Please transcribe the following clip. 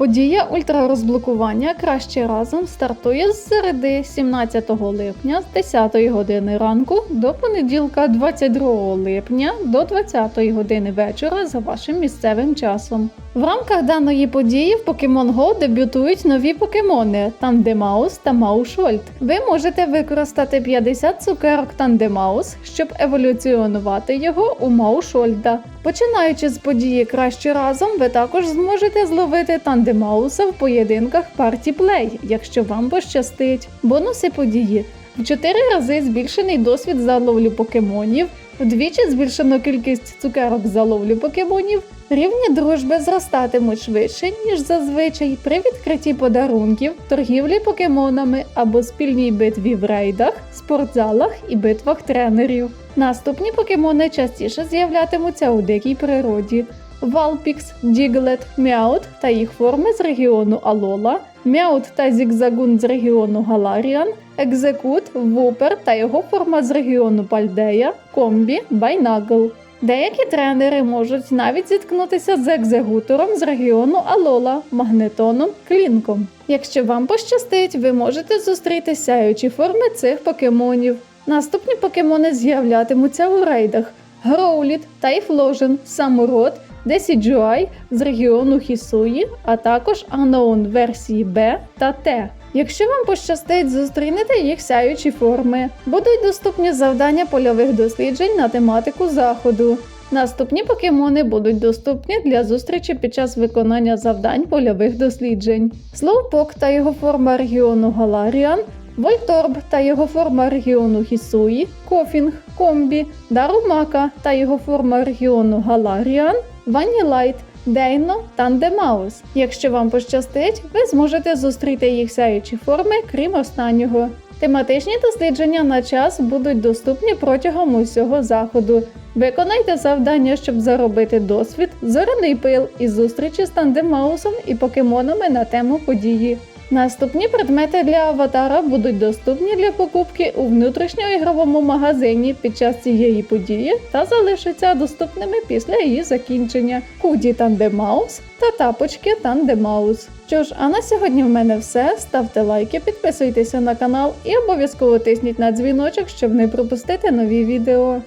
Подія ультрарозблокування краще разом стартує з середи 17 липня з 10 години ранку до понеділка 22 липня до 20 години вечора за вашим місцевим часом. В рамках даної події в Pokemon Go дебютують нові покемони Тандемаус та Маушольд. Ви можете використати 50 цукерок Тандемаус, щоб еволюціонувати його у Маушольда. Починаючи з події краще разом, ви також зможете зловити Тандемауса в поєдинках Party Play, якщо вам пощастить. Бонуси події. В 4 рази збільшений досвід за ловлю покемонів, вдвічі збільшено кількість цукерок за ловлю покемонів, рівні дружби зростатимуть швидше, ніж зазвичай при відкритті подарунків, торгівлі покемонами або спільній битві в рейдах, спортзалах і битвах тренерів. Наступні покемони частіше з'являтимуться у дикій природі. Валпікс, Діглет, Мяут та їх форми з регіону Алола, Мяут та Зігзагун з регіону Галаріан, Екзекут, Вупер та його форма з регіону Пальдея, Комбі, Байнагл. Деякі тренери можуть навіть зіткнутися з екзегутором з регіону Алола, магнетоном, клінком. Якщо вам пощастить, ви можете зустріти сяючі форми цих покемонів. Наступні покемони з'являтимуться у рейдах: Гроуліт, Тайфложен, Самурот, Десіджуай з регіону Хісуї, а також Unknown версії Б та Т. Якщо вам пощастить, зустрінете їх сяючі форми. Будуть доступні завдання польових досліджень на тематику заходу. Наступні покемони будуть доступні для зустрічі під час виконання завдань польових досліджень. Слоупок та його форма регіону Галаріан, Вольторб та його форма регіону Хісуї, Кофінг, Комбі, Дарумака та його форма регіону Галаріан, Ванілайт, Дейно, Тандемаус. Якщо вам пощастить, ви зможете зустріти їх сяючі форми, крім останнього. Тематичні дослідження на час будуть доступні протягом усього заходу. Виконайте завдання, щоб заробити досвід, зоряний пил і зустрічі з тандемаусом і покемонами на тему події. Наступні предмети для аватара будуть доступні для покупки у внутрішньоігровому магазині під час цієї події та залишаться доступними після її закінчення. Куді Тандемаус та тапочки Тандемаус. Що ж, а на сьогодні в мене все. Ставте лайки, підписуйтеся на канал і обов'язково тисніть на дзвіночок, щоб не пропустити нові відео.